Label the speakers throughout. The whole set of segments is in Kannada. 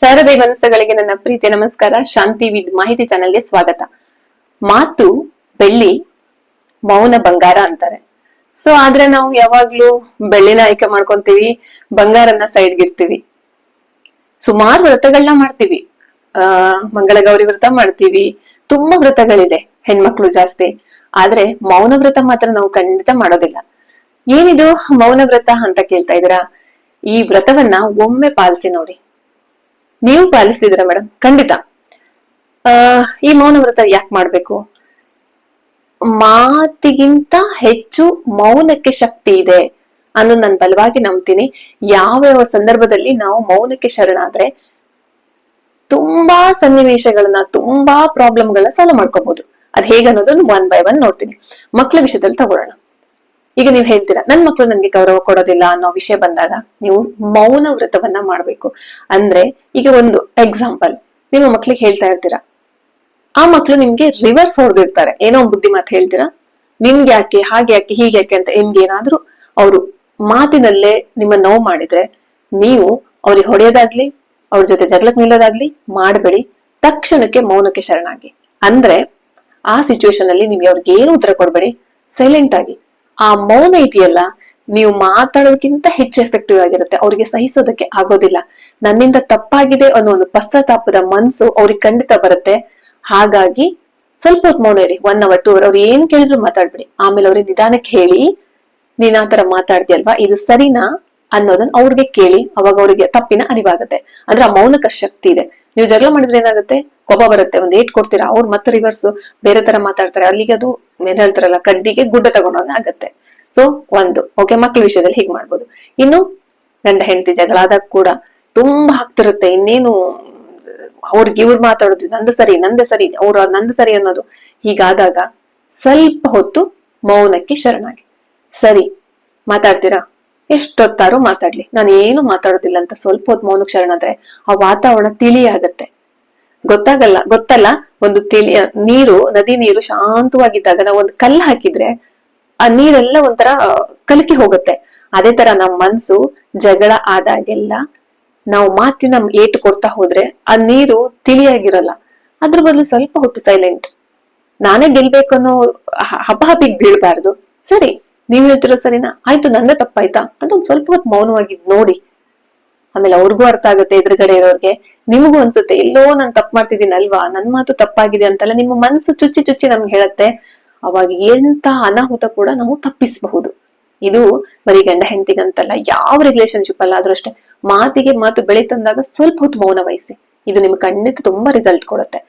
Speaker 1: ಸಾರದೆ ಮನಸ್ಸುಗಳಿಗೆ ನನ್ನ ಪ್ರೀತಿ ನಮಸ್ಕಾರ. ಶಾಂತಿ ವಿದ್ ಮಾಹಿತಿ ಚಾನೆಲ್ಗೆ ಸ್ವಾಗತ. ಮಾತು, ಬೆಳ್ಳಿ, ಮೌನ ಬಂಗಾರ ಅಂತಾರೆ. ಸೊ ಆದ್ರೆ ನಾವು ಯಾವಾಗ್ಲೂ ಬೆಳ್ಳಿನ ಆಯ್ಕೆ ಮಾಡ್ಕೊಂತೀವಿ ಬಂಗಾರನ ಸೈಡ್ಗೆ ಇರ್ತೀವಿ ಸುಮಾರು ವ್ರತಗಳನ್ನ ಮಾಡ್ತೀವಿ. ಆ ಮಂಗಳ ಗೌರಿ ವ್ರತ ಮಾಡ್ತೀವಿ. ತುಂಬಾ ವ್ರತಗಳಿದೆ, ಹೆಣ್ಮಕ್ಳು ಜಾಸ್ತಿ. ಆದ್ರೆ ಮೌನ ವ್ರತ ಮಾತ್ರ ನಾವು ಖಂಡಿತ ಮಾಡೋದಿಲ್ಲ. ಏನಿದು ಮೌನ ವ್ರತ ಅಂತ ಕೇಳ್ತಾ ಇದ್ದೀರಾ? ಈ ವ್ರತವನ್ನ ಒಮ್ಮೆ ಪಾಲಿಸಿ ನೋಡಿ. ನೀವು ಪಾಲಿಸ್ತಿದ್ದೀರಾ ಮೇಡಮ್ ಖಂಡಿತ. ಆ, ಈ ಮೌನ ವ್ರತ ಯಾಕೆ ಮಾಡ್ಬೇಕು? ಮಾತಿಗಿಂತ ಹೆಚ್ಚು ಮೌನಕ್ಕೆ ಶಕ್ತಿ ಇದೆ ಅನ್ನೋದು ನಾನು ಬಲವಾಗಿ ನಂಬ್ತೀನಿ. ಯಾವ ಯಾವ ಸಂದರ್ಭದಲ್ಲಿ ನಾವು ಮೌನಕ್ಕೆ ಶರಣಾದ್ರೆ ತುಂಬಾ ಸನ್ನಿವೇಶಗಳನ್ನ, ತುಂಬಾ ಪ್ರಾಬ್ಲಮ್ಗಳನ್ನ ಸಾಲ್ವ್ ಮಾಡ್ಕೋಬಹುದು ಅದ್ ಹೇಗೆ ಅನ್ನೋದನ್ನ ಒನ್ ಬೈ ಒನ್ ನೋಡ್ತೀನಿ. ಮಕ್ಕಳ ವಿಷಯದಲ್ಲಿ ತಗೊಳ್ಳೋಣ. ಈಗ ನೀವು ಹೇಳ್ತೀರಾ, ನನ್ ಮಕ್ಳು ನನ್ಗೆ ಗೌರವ ಕೊಡೋದಿಲ್ಲ ಅನ್ನೋ ವಿಷಯ ಬಂದಾಗ ನೀವು ಮೌನ ವ್ರತವನ್ನ ಮಾಡ್ಬೇಕು. ಅಂದ್ರೆ ಈಗ ಒಂದು ಎಕ್ಸಾಂಪಲ್ ನಿಮ್ಮ ಮಕ್ಳಿಗೆ ಹೇಳ್ತಾ ಇರ್ತೀರಾ, ಆ ಮಕ್ಳು ನಿಮ್ಗೆ ರಿವರ್ಸ್ ಹೊಡೆದಿರ್ತಾರೆ. ಏನೋ ಒಂದು ಬುದ್ಧಿ ಮಾತು ಹೇಳ್ತೀರಾ, ನಿಮ್ಗೆ ಯಾಕೆ, ಹಾಗೆ ಯಾಕೆ, ಹೀಗೆ ಯಾಕೆ ಅಂತ ನಿಮ್ಗೆ ಏನಾದ್ರೂ ಅವರು ಮಾತಿನಲ್ಲೇ ನಿಮ್ಮ ನೋವು ಮಾಡಿದ್ರೆ ನೀವು ಅವ್ರಿಗೆ ಹೊಡೆಯೋದಾಗ್ಲಿ, ಅವ್ರ ಜೊತೆ ಜಗಳಕ್ಕೆ ನಿಲ್ಲೋದಾಗ್ಲಿ ಮಾಡಬೇಡಿ, ತಕ್ಷಣಕ್ಕೆ ಮೌನಕ್ಕೆ ಶರಣಾಗಿ. ಅಂದ್ರೆ ಆ ಸಿಚುವೇಶನ್ ಅಲ್ಲಿ ನೀವು ಅವ್ರಿಗೆ ಏನು ಉತ್ತರ ಕೊಡಬೇಡಿ ಸೈಲೆಂಟ್ ಆಗಿ. ಆ ಮೌನ ಇದೆಯಲ್ಲ, ನೀವು ಮಾತಾಡೋದಕ್ಕಿಂತ ಹೆಚ್ಚು ಎಫೆಕ್ಟಿವ್ ಆಗಿರುತ್ತೆ. ಅವ್ರಿಗೆ ಸಹಿಸೋದಕ್ಕೆ ಆಗೋದಿಲ್ಲ. ನನ್ನಿಂದ ತಪ್ಪಾಗಿದೆ ಅನ್ನೋ ಒಂದು ಪಶ್ಚಾತ್ತಾಪದ ಮನ್ಸು ಅವ್ರಿಗೆ ಖಂಡಿತ ಬರುತ್ತೆ. ಹಾಗಾಗಿ ಸ್ವಲ್ಪ ಹೊತ್ತು ಮೌನ ಇರಿ. ಒನ್ ಅವರ್ ಟೂ ಅವರ್ ಅವ್ರು ಏನ್ ಕೇಳಿದ್ರು ಮಾತಾಡ್ಬಿಡಿ. ಆಮೇಲೆ ಅವ್ರಿಗೆ ನಿಧಾನಕ್ಕೆ ಹೇಳಿ, ನೀನ್ ಆ ತರ ಇದು ಸರಿನಾ ಅನ್ನೋದನ್ನ ಅವ್ರಿಗೆ ಕೇಳಿ. ಅವಾಗ ಅವ್ರಿಗೆ ತಪ್ಪಿನ ಅರಿವಾಗುತ್ತೆ. ಅಂದ್ರೆ ಆ ಮೌನಕ ಶಕ್ತಿ ಇದೆ. ನೀವು ಜಗಳ ಮಾಡಿದ್ರೆ ಏನಾಗುತ್ತೆ? ಕೋಪ ಬರುತ್ತೆ, ಒಂದ್ ಏಟ್ ಕೊಡ್ತೀರಾ? ಅವ್ರು ಮತ್ತೆ ರಿವರ್ಸ್ ಬೇರೆ ತರ ಮಾತಾಡ್ತಾರೆ. ಅಲ್ಲಿಗೆ ಅದು ಏನ್ ಹೇಳ್ತಾರಲ್ಲ ಕಡ್ಡಿಗೆ ಗುಡ್ಡ ತಗೊಂಡೋಗ ಆಗತ್ತೆ. ಸೊ ಒಂದು ಓಕೆ ಮಕ್ಳ ವಿಷಯದಲ್ಲಿ ಹೀಗ್ ಮಾಡ್ಬೋದು. ಇನ್ನು, ಗಂಡ, ಹೆಂಡತಿ ಜಗಳ ಆದಾಗ ಕೂಡ ತುಂಬಾ ಆಗ್ತಿರುತ್ತೆ. ಇನ್ನೇನು, ಅವ್ರಿಗೆ ಇವ್ರು ಮಾತಾಡೋದು, ನಂದು ಸರಿ ನಂದು ಸರಿ, ಅವ್ರ ನಂದು ಸರಿ ಅನ್ನೋದು ಹೀಗಾದಾಗ ಸ್ವಲ್ಪ ಹೊತ್ತು ಮೌನಕ್ಕೆ ಶರಣಾಗಿ. ಸರಿ, ಮಾತಾಡ್ತೀರಾ? ಎಷ್ಟೊತ್ತಾರು ಮಾತಾಡ್ಲಿ. ನಾನು ಏನು ಮಾತಾಡೋದಿಲ್ಲ ಅಂತ ಸ್ವಲ್ಪ ಹೊತ್ತು ಮೌನಕ್ಕೆ ಶರಣಾದ್ರೆ ಆ ವಾತಾವರಣ ತಿಳಿ ಆಗತ್ತೆ ಗೊತ್ತಾಗಲ್ಲ, ಗೊತ್ತಲ್ಲ, ಒಂದು ತಿಳಿ ನೀರು, ನದಿ ನೀರು ಶಾಂತವಾಗಿದ್ದಾಗ ನಾವು ಒಂದು ಕಲ್ಲು ಹಾಕಿದ್ರೆ ಆ ನೀರೆಲ್ಲ ಒಂಥರ ಕಲಕಿ ಹೋಗುತ್ತೆ. ಅದೇ ತರ ನಮ್ಮ ಮನ್ಸು ಜಗಳ ಆದಾಗೆಲ್ಲ ನಾವು ಮಾತಿನ ಏಟು ಕೊಡ್ತಾ ಹೋದ್ರೆ ಆ ನೀರು ತಿಳಿಯಾಗಿರಲ್ಲ. ಅದ್ರ ಬದಲು ಸ್ವಲ್ಪ ಹೊತ್ತು ಸೈಲೆಂಟ್ ನಾನೇ ಗೆಲ್ಬೇಕು ಅನ್ನೋ ಹಬ್ಬ ಹಬ್ಬಿಗೆ ಬೀಳ್ಬಾರ್ದು. ಸರಿ, ನೀವ್ ಹೇಳ್ತಿರೋ ಸರಿನಾ? ಆಯ್ತು, ನಂದೇ ತಪ್ಪಾಯ್ತಾ? ಅಂತ ಒಂದ್ ಸ್ವಲ್ಪ ಹೊತ್ತು ಮೌನವಾಗಿ ನೋಡಿ. ಆಮೇಲೆ ಅವ್ರಿಗೂ ಅರ್ಥ ಆಗುತ್ತೆ ಎದುರುಗಡೆ ಇರೋರ್ಗೆ. ನಿಮಗೂ ಅನ್ಸುತ್ತೆ, ಎಲ್ಲೋ ನಾನ್ ತಪ್ಪು ಮಾಡ್ತಿದ್ದೀನಿ ಅಲ್ವಾ? ನನ್ ಮಾತು ತಪ್ಪಾಗಿದೆ ಅಂತಲ್ಲ ನಿಮ್ಮ ಮನಸ್ಸು ಚುಚ್ಚಿ ಚುಚ್ಚಿ ನಮ್ಗೆ ಹೇಳುತ್ತೆ. ಅವಾಗ ಎಂತ ಅನಾಹುತ ಕೂಡ ನಾವು ತಪ್ಪಿಸಬಹುದು. ಇದು ಬರೀ ಗಂಡ ಹೆಂಡತಿಗಂತಲ್ಲ, ಯಾವ ರಿಲೇಶನ್ಶಿಪ್ ಅಲ್ಲಾದ್ರೂ ಅಷ್ಟೇ. ಮಾತಿಗೆ ಮಾತು ಬೆಳೀತಂದಾಗ ಸ್ವಲ್ಪ ಹೊತ್ತು ಮೌನ ವಹಿಸಿ. ಇದು ನಿಮ್ಗೆ ಖಂಡಿತ ತುಂಬಾ ರಿಸಲ್ಟ್ ಕೊಡುತ್ತೆ.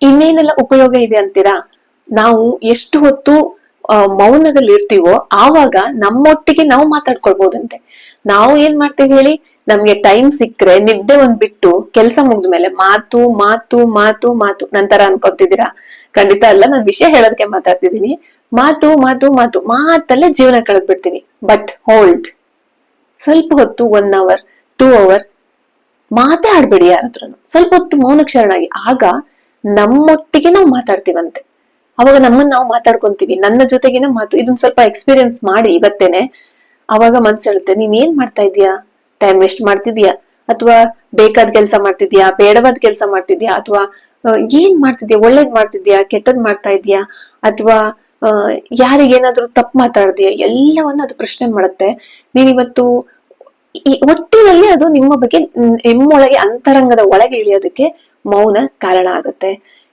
Speaker 1: ಇನ್ನೇನೆಲ್ಲ ಉಪಯೋಗ ಇದೆ ಅಂತೀರಾ? ನಾವು ಎಷ್ಟು ಹೊತ್ತು ಮೌನದಲ್ಲಿ ಇರ್ತೀವೋ ಆವಾಗ ನಮ್ಮೊಟ್ಟಿಗೆ ನಾವು ಮಾತಾಡ್ಕೊಳ್ಬಹುದಂತೆ ನಾವು ಏನ್ ಮಾಡ್ತೀವಿ ಹೇಳಿ, ನಮ್ಗೆ ಟೈಮ್ ಸಿಕ್ಕ್ರೆ ನಿದ್ದೆ ಒಂದ್ ಬಿಟ್ಟು ಕೆಲಸ ಮುಗ್ದ್ಮೇಲೆ ಮಾತು ಮಾತು ಮಾತು ಮಾತು ನಂತರ ಅನ್ಕೊಂತಿದ್ದೀರಾ? ಖಂಡಿತ ಅಲ್ಲ, ನಾನ್ ವಿಷಯ ಹೇಳೋದಕ್ಕೆ ಮಾತಾಡ್ತಿದ್ದೀನಿ. ಮಾತು ಮಾತು ಮಾತು, ಮಾತಲ್ಲೇ ಜೀವನ ಕಳೆದ್ ಬಿಡ್ತೀನಿ ಬಟ್ ಹೋಲ್ಡ್ ಸ್ವಲ್ಪ ಹೊತ್ತು ಒನ್ ಅವರ್ ಟೂ ಅವರ್ ಮಾತಾಡ್ಬೇಡಿ ಯಾರ ಹತ್ರನು ಸ್ವಲ್ಪ ಹೊತ್ತು ಶರಣಾಗಿ ಆಗ ನಮ್ಮೊಟ್ಟಿಗೆ ನಾವು ಮಾತಾಡ್ತೀವಂತೆ. ಅವಾಗ ನಮ್ಮನ್ನ ನಾವು ಮಾತಾಡ್ಕೊಂತೀವಿ. ನನ್ನ ಜೊತೆಗಿನ ಮಾತು ಇದನ್ನ ಸ್ವಲ್ಪ ಎಕ್ಸ್ಪೀರಿಯನ್ಸ್ ಮಾಡಿ ಇವತ್ತೇನೆ. ಅವಾಗ ಮನ್ಸು ಹೇಳುತ್ತೆ ನೀನ್ ಏನ್ ಮಾಡ್ತಾ ಇದೀಯಾ ಟೈಮ್ ವೇಸ್ಟ್ ಮಾಡ್ತಿದ್ಯಾ ಅಥವಾ ಬೇಕಾದ ಕೆಲಸ ಮಾಡ್ತಿದ್ಯಾ ಬೇಡವಾದ ಕೆಲಸ ಮಾಡ್ತಿದ್ಯಾ ಅಥವಾ ಏನ್ ಮಾಡ್ತಿದ್ಯಾ ಒಳ್ಳೇದ್ ಮಾಡ್ತಿದ್ಯಾ ಕೆಟ್ಟದ್ ಮಾಡ್ತಾ ಇದೀಯಾ ಅಥವಾ ಯಾರಿಗೇನಾದ್ರೂ ತಪ್ಪು ಮಾತಾಡ್ದೀಯಾ? ಎಲ್ಲವನ್ನ ಅದು ಪ್ರಶ್ನೆ ಮಾಡುತ್ತೆ. ನೀನ್ ಇವತ್ತು, ಈ ಒಟ್ಟಿನಲ್ಲಿ ಅದು ನಿಮ್ಮ ಬಗ್ಗೆ ನಿಮ್ಮೊಳಗೆ ಅಂತರಂಗದ ಒಳಗೆ ಇಳಿಯೋದಕ್ಕೆ ಮೌನ ಕಾರಣ ಆಗುತ್ತೆ.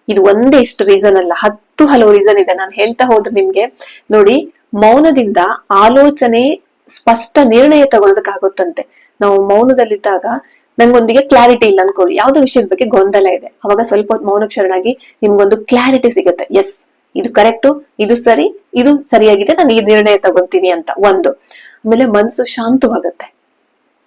Speaker 1: ಇದು ಒಂದೇ ಇಷ್ಟು ರೀಸನ್ ಅಲ್ಲ. ಹತ್ತು ಹಲವು ರೀಸನ್ ಇದೆ. ನಾನು ಹೇಳ್ತಾ ಹೋದ್ರೆ ನಿಮ್ಗೆ, ನೋಡಿ, ಮೌನದಿಂದ ಆಲೋಚನೆ, ಸ್ಪಷ್ಟ ನಿರ್ಣಯ ತಗೊಳ್ಳೋದಕ್ಕಾಗುತ್ತಂತೆ. ನಾವು ಮೌನದಲ್ಲಿದ್ದಾಗ ನಂಗೊಂದಿಗೆ ಕ್ಲಾರಿಟಿ ಇಲ್ಲ ಅನ್ಕೊಳ್ಳಿ. ಯಾವ್ದೋ ವಿಷಯದ ಬಗ್ಗೆ ಗೊಂದಲ ಇದೆ. ಅವಾಗ ಸ್ವಲ್ಪ ಹೊತ್ತು ಮೌನಕ್ಕೆ ಶರಣಾಗಿ ನಿಮ್ಗೊಂದು ಕ್ಲಾರಿಟಿ ಸಿಗುತ್ತೆ. ಎಸ್ ಇದು ಕರೆಕ್ಟು ಇದು ಸರಿ, ಇದು ಸರಿಯಾಗಿದೆ, ನಾನು ಈ ನಿರ್ಣಯ ತಗೊಂತೀನಿ ಅಂತ. ಒಂದು. ಆಮೇಲೆ ಮನ್ಸು ಶಾಂತವಾಗುತ್ತೆ.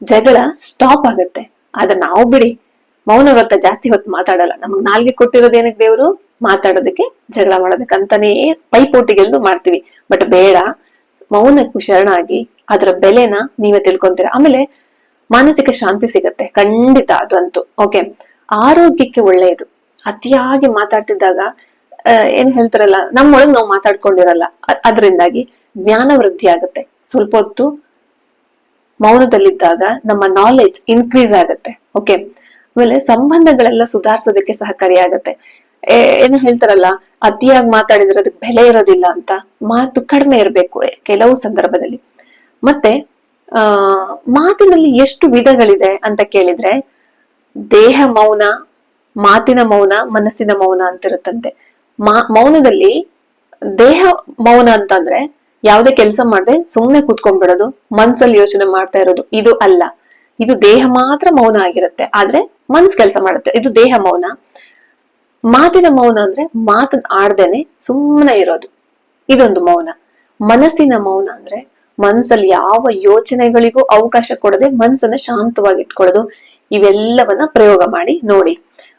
Speaker 1: ಜಗಳ ಸ್ಟಾಪ್ ಆಗುತ್ತೆ. ಆದ್ರೆ ನಾವು ಬಿಡಿ, ಮೌನ ವ್ರತ ಜಾಸ್ತಿ ಹೊತ್ತು ಮಾತಾಡಲ್ಲ. ನಮ್ಗೆ ನಾಲ್ಗೆ ಕೊಟ್ಟಿರೋದು ಏನಕ್ಕೆ ದೇವ್ರು? ಮಾತಾಡೋದಕ್ಕೆ ಜಗಳ ಮಾಡೋದಕ್ಕೆ ಅಂತಾನೇ ಪೈಪೋಟಿಗೆಲ್ದು ಮಾಡ್ತೀವಿ. ಬಟ್ ಬೇಡ, ಮೌನಕ್ಕೆ ಶರಣಾಗಿ, ಅದರ ಬೆಲೆನ ನೀವೇ ತಿಳ್ಕೊಂತೀರ. ಆಮೇಲೆ ಮಾನಸಿಕ ಶಾಂತಿ ಸಿಗತ್ತೆ, ಖಂಡಿತ ಅದಂತೂ. ಓಕೆ ಆರೋಗ್ಯಕ್ಕೆ ಒಳ್ಳೆಯದು. ಅತಿಯಾಗಿ ಮಾತಾಡ್ತಿದ್ದಾಗ ಏನ್ ಹೇಳ್ತಾರಲ್ಲ, ನಮ್ಮೊಳಗ್ ನಾವು ಮಾತಾಡ್ಕೊಂಡಿರಲ್ಲ. ಅದರಿಂದಾಗಿ ಜ್ಞಾನ ವೃದ್ಧಿ ಆಗುತ್ತೆ. ಸ್ವಲ್ಪ ಹೊತ್ತು ಮೌನದಲ್ಲಿದ್ದಾಗ ನಮ್ಮ ನಾಲೆಜ್ ಇನ್ಕ್ರೀಸ್ ಆಗುತ್ತೆ. ಓಕೆ ಆಮೇಲೆ ಸಂಬಂಧಗಳೆಲ್ಲ ಸುಧಾರಿಸೋದಕ್ಕೆ ಏ- ಏನು ಹೇಳ್ತಾರಲ್ಲ, ಅತಿಯಾಗಿ ಮಾತಾಡಿದ್ರೆ ಅದಕ್ಕೆ ಬೆಲೆ ಇರೋದಿಲ್ಲ ಅಂತ. ಮಾತು ಕಡಿಮೆ ಇರಬೇಕು ಕೆಲವು ಸಂದರ್ಭದಲ್ಲಿ. ಮತ್ತೆ, ಆ, ಮಾತಿನಲ್ಲಿ ಎಷ್ಟು ವಿಧಗಳಿದೆ ಅಂತ ಕೇಳಿದ್ರೆ, ದೇಹ ಮೌನ, ಮಾತಿನ ಮೌನ, ಮನಸ್ಸಿನ ಮೌನ ಅಂತಿರುತ್ತಂತೆ. ಮಾ, ಮೌನದಲ್ಲಿ ದೇಹ ಮೌನ ಅಂತಂದ್ರೆ, ಯಾವುದೇ ಕೆಲಸ ಮಾಡದೆ ಸುಮ್ಮನೆ ಕೂತ್ಕೊಂಡ್ಬಿಡೋದು, ಮನ್ಸಲ್ಲಿ ಯೋಚನೆ ಮಾಡ್ತಾ ಇರೋದು, ಇದು ಅಲ್ಲ. ಇದು ದೇಹ ಮಾತ್ರ ಮೌನ ಆಗಿರುತ್ತೆ. ಆದ್ರೆ ಮನ್ಸ್ ಕೆಲಸ ಮಾಡುತ್ತೆ. ಇದು ದೇಹ ಮೌನ. ಮಾತಿನ ಮೌನ ಅಂದ್ರೆ ಮಾತು ಆಡ್ದೇನೆ ಸುಮ್ಮನೆ ಇರೋದು. ಇದೊಂದು ಮೌನ. ಮನಸ್ಸಿನ ಮೌನ ಅಂದ್ರೆ ಮನ್ಸಲ್ಲಿ ಯಾವ ಯೋಚನೆಗಳಿಗೂ ಅವಕಾಶ ಕೊಡದೆ ಮನಸ್ಸನ್ನ ಶಾಂತವಾಗಿ ಇಟ್ಕೊಳ್ಳೋದು ಇವೆಲ್ಲವನ್ನ ಪ್ರಯೋಗ ಮಾಡಿ ನೋಡಿ.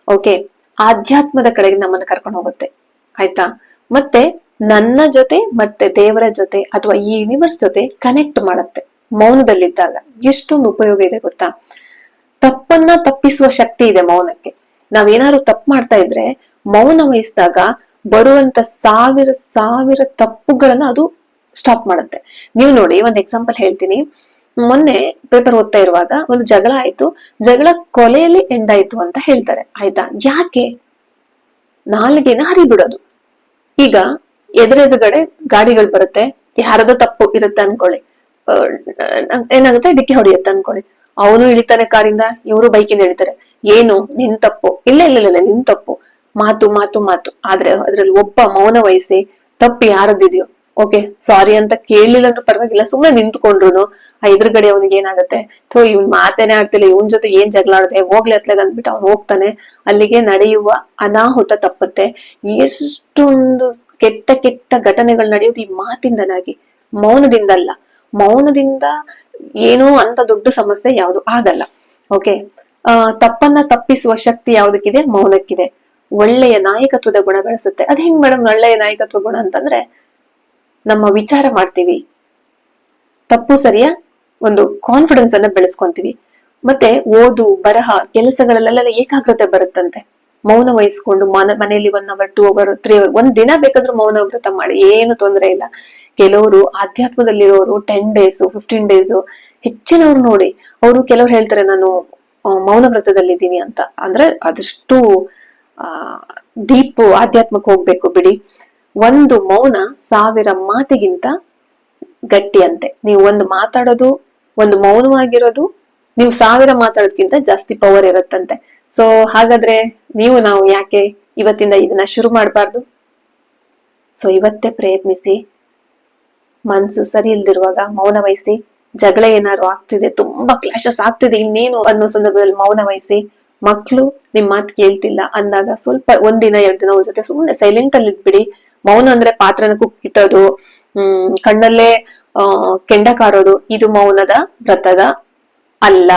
Speaker 1: ಓಕೆ, ಆಧ್ಯಾತ್ಮದ ಕಡೆಗೆ ನಮ್ಮನ್ನ ಕರ್ಕೊಂಡು ಹೋಗುತ್ತೆ. ಆಯ್ತಾ? ಮತ್ತೆ ನನ್ನ ಜೊತೆ ಮತ್ತೆ ದೇವರ ಜೊತೆ ಅಥವಾ ಈ ಯೂನಿವರ್ಸ್ ಜೊತೆ ಕನೆಕ್ಟ್ ಮಾಡುತ್ತೆ. ಮೌನದಲ್ಲಿದ್ದಾಗ ಎಷ್ಟೊಂದು ಉಪಯೋಗ ಇದೆ ಗೊತ್ತಾ? ತಪ್ಪನ್ನ ತಪ್ಪಿಸುವ ಶಕ್ತಿ ಇದೆ ಮೌನಕ್ಕೆ. ನಾವೇನಾದ್ರು ತಪ್ಪು ಮಾಡ್ತಾ ಇದ್ರೆ ಮೌನ ವಹಿಸಿದಾಗ ಬರುವಂತ ಸಾವಿರ ಸಾವಿರ ತಪ್ಪುಗಳನ್ನ ಅದು ಸ್ಟಾಪ್ ಮಾಡುತ್ತೆ. ನೀವು ನೋಡಿ ಒಂದ್ ಎಕ್ಸಾಂಪಲ್ ಹೇಳ್ತೀನಿ. ಮೊನ್ನೆ ಪೇಪರ್ ಓದ್ತಾ ಇರುವಾಗ ಒಂದು ಜಗಳ ಆಯ್ತು. ಜಗಳ ಕೊಲೆಯಲ್ಲಿ ಎಂಡ್ ಆಯ್ತು ಅಂತ ಹೇಳ್ತಾರೆ. ಆಯ್ತಾ? ಯಾಕೆ? ನಾಲ್ಗೆನ ಹರಿಬಿಡೋದು. ಈಗ ಎದುರೆದುಗಡೆ ಗಾಡಿಗಳು ಬರುತ್ತೆ. ಯಾರದೋ ತಪ್ಪು ಇರುತ್ತೆ ಅನ್ಕೊಳ್ಳಿ. ಏನಾಗುತ್ತೆ? ಡಿಕ್ಕಿ ಹೊಡೆಯುತ್ತೆ ಅನ್ಕೊಳ್ಳಿ. ಅವನು ಇಳಿತಾನೆ ಕಾರಿಂದ ಇವರು ಬೈಕಿಂದ ಇಳಿತಾರೆ. ಏನು? ನಿನ್ ತಪ್ಪು. ಇಲ್ಲ ಇಲ್ಲ ಇಲ್ಲ, ನಿನ್ ತಪ್ಪು. ಮಾತು ಮಾತು ಮಾತು. ಆದ್ರೆ ಅದ್ರಲ್ಲಿ ಒಬ್ಬ ಮೌನ ವಹಿಸಿ ತಪ್ಪು ಯಾರದ್ದಿದೆಯೋ ಓಕೆ ಸಾರಿ ಅಂತ ಕೇಳಲಿಲ್ಲ ಅಂದ್ರೂ ಪರವಾಗಿಲ್ಲ ಸುಮ್ಮನೆ ನಿಂತ್ಕೊಂಡ್ರು ಆ ಎದುರುಗಡೆ ಅವನಿಗೆ ಏನಾಗುತ್ತೆ? ಥೋ, ಇವ್ನ್ ಮಾತೇನೆ ಆಡ್ತಿಲ್ಲ, ಇವನ್ ಜೊತೆ ಏನ್ ಜಗಳ ಆಡದೆ ಹೋಗ್ಲಿ ಅತ್ಲಾಗ ಅಂದ್ಬಿಟ್ಟು ಅವ್ನು ಹೋಗ್ತಾನೆ. ಅಲ್ಲಿಗೆ ನಡೆಯುವ ಅನಾಹುತ ತಪ್ಪುತ್ತೆ. ಎಷ್ಟೊಂದು ಕೆಟ್ಟ ಕೆಟ್ಟ ಘಟನೆಗಳು ನಡೆಯೋದು ಈ ಮಾತಿಂದನಾಗಿ. ಮೌನದಿಂದಲ್ಲ. ಮೌನದಿಂದ ಏನೂ ಅಂತ ದೊಡ್ಡ ಸಮಸ್ಯೆ ಯಾವುದು ಆಗಲ್ಲ. ಓಕೆ ತಪ್ಪನ್ನ ತಪ್ಪಿಸುವ ಶಕ್ತಿ ಯಾವ್ದಕ್ಕಿದೆ? ಮೌನಕ್ಕಿದೆ. ಒಳ್ಳೆಯ ನಾಯಕತ್ವದ ಗುಣ ಬೆಳೆಸುತ್ತೆ. ಅದ್ ಹೆಂಗ್ ಮೇಡಮ್ ಒಳ್ಳೆಯ ನಾಯಕತ್ವ ಗುಣ ಅಂತಂದ್ರೆ, ನಮ್ಮ ವಿಚಾರ ಮಾಡ್ತೀವಿ. ತಪ್ಪು ಸರಿಯ ಒಂದು ಕಾನ್ಫಿಡೆನ್ಸ್ ಅನ್ನ ಬೆಳೆಸ್ಕೊಂತೀವಿ. ಮತ್ತೆ ಓದು, ಬರಹ, ಕೆಲಸಗಳಲ್ಲೆಲ್ಲ ಏಕಾಗ್ರತೆ ಬರುತ್ತಂತೆ. ಮೌನ ವಹಿಸ್ಕೊಂಡು ಮನ, ಮನೆಯಲ್ಲಿ one hour two hour three hour ಒಂದ್ ದಿನ ಬೇಕಾದ್ರೂ ಮೌನ ವ್ರತ ಮಾಡಿ, ಏನು ತೊಂದರೆ ಇಲ್ಲ. ಕೆಲವರು ಆಧ್ಯಾತ್ಮದಲ್ಲಿರೋರು ಟೆನ್ ಡೇಸ್ ಫಿಫ್ಟೀನ್ ಡೇಸ್ ಹೆಚ್ಚಿನವ್ರು ನೋಡಿ, ಅವರು ಕೆಲವ್ರು ಹೇಳ್ತಾರೆ, ನಾನು ಮೌನ ವ್ರತದಲ್ಲಿದ್ದೀನಿ ಅಂತ. ಅಂದ್ರೆ ಅದಷ್ಟು, ಆ ದೀಪ್ ಆಧ್ಯಾತ್ಮಕ್ಕೆ ಹೋಗ್ಬೇಕು ಬಿಡಿ. ಒಂದು ಮೌನ ಸಾವಿರ ಮಾತಿಗಿಂತ ಗಟ್ಟಿ ಅಂತೆ ನೀವು ಒಂದು ಮಾತಾಡೋದು, ಒಂದು ಮೌನವಾಗಿರೋದು, ನೀವು ಸಾವಿರ ಮಾತಾಡೋದ್ಕಿಂತ ಜಾಸ್ತಿ ಪವರ್ ಇರುತ್ತಂತೆ. ಸೊ ಹಾಗಾದ್ರೆ ನೀವು ನಾವು ಯಾಕೆ ಇವತ್ತಿಂದ ಇದನ್ನ ಶುರು ಮಾಡಬಾರ್ದು? ಸೊ ಇವತ್ತೇ ಪ್ರಯತ್ನಿಸಿ. ಮನ್ಸು ಸರಿ ಇಲ್ದಿರುವಾಗ ಮೌನ ವಹಿಸಿ ಜಗಳ ಏನಾದ್ರು ಆಗ್ತಿದೆ, ತುಂಬಾ ಕ್ಲಾಶಸ್ ಆಗ್ತಿದೆ, ಇನ್ನೇನು ಅನ್ನೋ ಸಂದರ್ಭದಲ್ಲಿ ಮೌನ ವಹಿಸಿ ಮಕ್ಳು ನಿಮ್ ಮಾತು ಕೇಳ್ತಿಲ್ಲ ಅಂದಾಗ ಸ್ವಲ್ಪ ಒಂದಿನ ಎರಡು ದಿನ ಅವ್ರ ಜೊತೆ ಸುಮ್ನೆ ಸೈಲೆಂಟ್ ಅಲ್ಲಿ ಇದ್ಬಿಡಿ. ಮೌನ ಅಂದ್ರೆ ಪಾತ್ರನ ಕುಕ್ಕಿಟ್ಟೋದು ಹ್ಮ್, ಕಣ್ಣಲ್ಲೇ, ಆ, ಕೆಂಡ ಕಾರೋದು, ಇದು ಮೌನದ ವ್ರತದ ಅಲ್ಲ.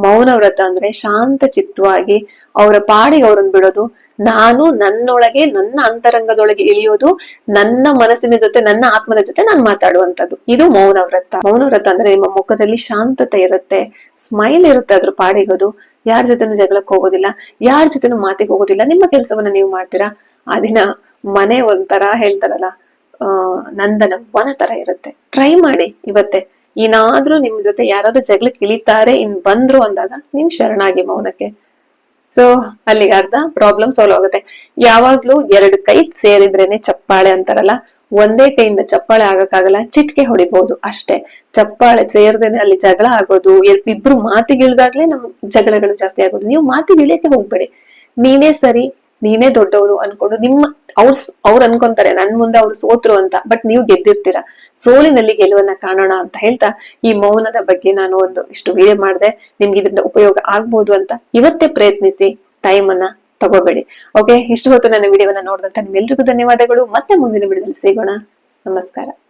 Speaker 1: ಮೌನ ವ್ರತ ಅಂದ್ರೆ ಶಾಂತ ಚಿತ್ತವಾಗಿ ಅವರ ಪಾಡಿಗೆ ಅವ್ರನ್ನ ಬಿಡೋದು. ನಾನು ನನ್ನೊಳಗೆ, ನನ್ನ ಅಂತರಂಗದೊಳಗೆ ಇಳಿಯೋದು, ನನ್ನ ಮನಸ್ಸಿನ ಜೊತೆ, ನನ್ನ ಆತ್ಮದ ಜೊತೆ ನಾನು ಮಾತಾಡುವಂತದ್ದು ಇದು ಮೌನ ವ್ರತ ಮೌನ ವ್ರತ ಅಂದ್ರೆ ನಿಮ್ಮ ಮುಖದಲ್ಲಿ ಶಾಂತತೆ ಇರುತ್ತೆ. ಸ್ಮೈಲ್ ಇರುತ್ತೆ ಅದ್ರ ಪಾಡಿಗೋದು. ಯಾರ ಜೊತೆನೂ ಜಗಳಕ್ಕೆ ಹೋಗೋದಿಲ್ಲ. ಯಾರ ಜೊತೆನೂ ಮಾತಿಗೆ ಹೋಗೋದಿಲ್ಲ. ನಿಮ್ಮ ಕೆಲಸವನ್ನ ನೀವು ಮಾಡ್ತೀರಾ? ಆ ದಿನ ಮನೆ ಒಂಥರ ಹೇಳ್ತಾರಲ್ಲ, ಆ, ನಂದನ ವನ ತರ ಇರುತ್ತೆ. ಟ್ರೈ ಮಾಡಿ ಇವತ್ತೆ. ಏನಾದ್ರೂ ನಿಮ್ ಜೊತೆ ಯಾರಾದ್ರೂ ಜಗಳಕ್ಕೆ ಇಳಿತಾರೆ ಇನ್ ಬಂದ್ರು ಅಂದಾಗ ನೀವ್ ಶರಣಾಗಿ ಮೌನಕ್ಕೆ. ಸೊ ಅಲ್ಲಿಗೆ ಅರ್ಧ ಪ್ರಾಬ್ಲಮ್ ಸಾಲ್ವ್ ಆಗುತ್ತೆ. ಯಾವಾಗ್ಲೂ ಎರಡು ಕೈ ಸೇರಿದ್ರೇನೆ ಚಪ್ಪಾಳೆ ಅಂತಾರಲ್ಲ, ಒಂದೇ ಕೈಯಿಂದ ಚಪ್ಪಾಳೆ ಆಗಕ್ಕಾಗಲ್ಲ, ಚಿಟ್ಕೆ ಹೊಡಿಬಹುದು ಅಷ್ಟೇ. ಚಪ್ಪಾಳೆ ಸೇರ್ದೇನೆ ಅಲ್ಲಿ ಜಗಳ ಆಗೋದು ಇಬ್ರು ಮಾತಿಗಿಳ್ದಾಗ್ಲೇ ನಮ್ ಜಗಳಗಳು ಜಾಸ್ತಿ ಆಗೋದು. ನೀವು ಮಾತಿಗೆ ಇಳಿಯಕ್ಕೆ ಹೋಗ್ಬೇಡಿ. ನೀನೇ ಸರಿ ನೀನೇ ದೊಡ್ಡವರು ಅನ್ಕೊಂಡು ನಿಮ್ಮ ಅವ್ರ ಅವ್ರು ಅನ್ಕೊಂತಾರೆ, ನನ್ ಮುಂದೆ ಅವ್ರು ಸೋತ್ರು ಅಂತ ಬಟ್ ನೀವು ಗೆದ್ದಿರ್ತೀರ? ಸೋಲಿನಲ್ಲಿ ಗೆಲುವನ್ನ ಕಾಣೋಣ ಅಂತ ಹೇಳ್ತಾ, ಈ ಮೌನದ ಬಗ್ಗೆ ನಾನು ಒಂದು ಇಷ್ಟು ವಿಡಿಯೋ ಮಾಡಿದೆ, ನಿಮ್ಗೆ ಇದರಿಂದ ಉಪಯೋಗ ಆಗ್ಬೋದು ಅಂತ ಇವತ್ತೇ ಪ್ರಯತ್ನಿಸಿ ಟೈಮ್ ಅನ್ನ ತಗೋಬೇಡಿ. ಓಕೆ ಇಷ್ಟು ಹೊತ್ತು ನನ್ನ ವಿಡಿಯೋವನ್ನ ನೋಡಿದಂತ ನಿಮ್ಮೆಲ್ರಿಗೂ ಧನ್ಯವಾದಗಳು. ಮತ್ತೆ ಮುಂದಿನ ವಿಡಿಯೋದಲ್ಲಿ ಸಿಗೋಣ. ನಮಸ್ಕಾರ.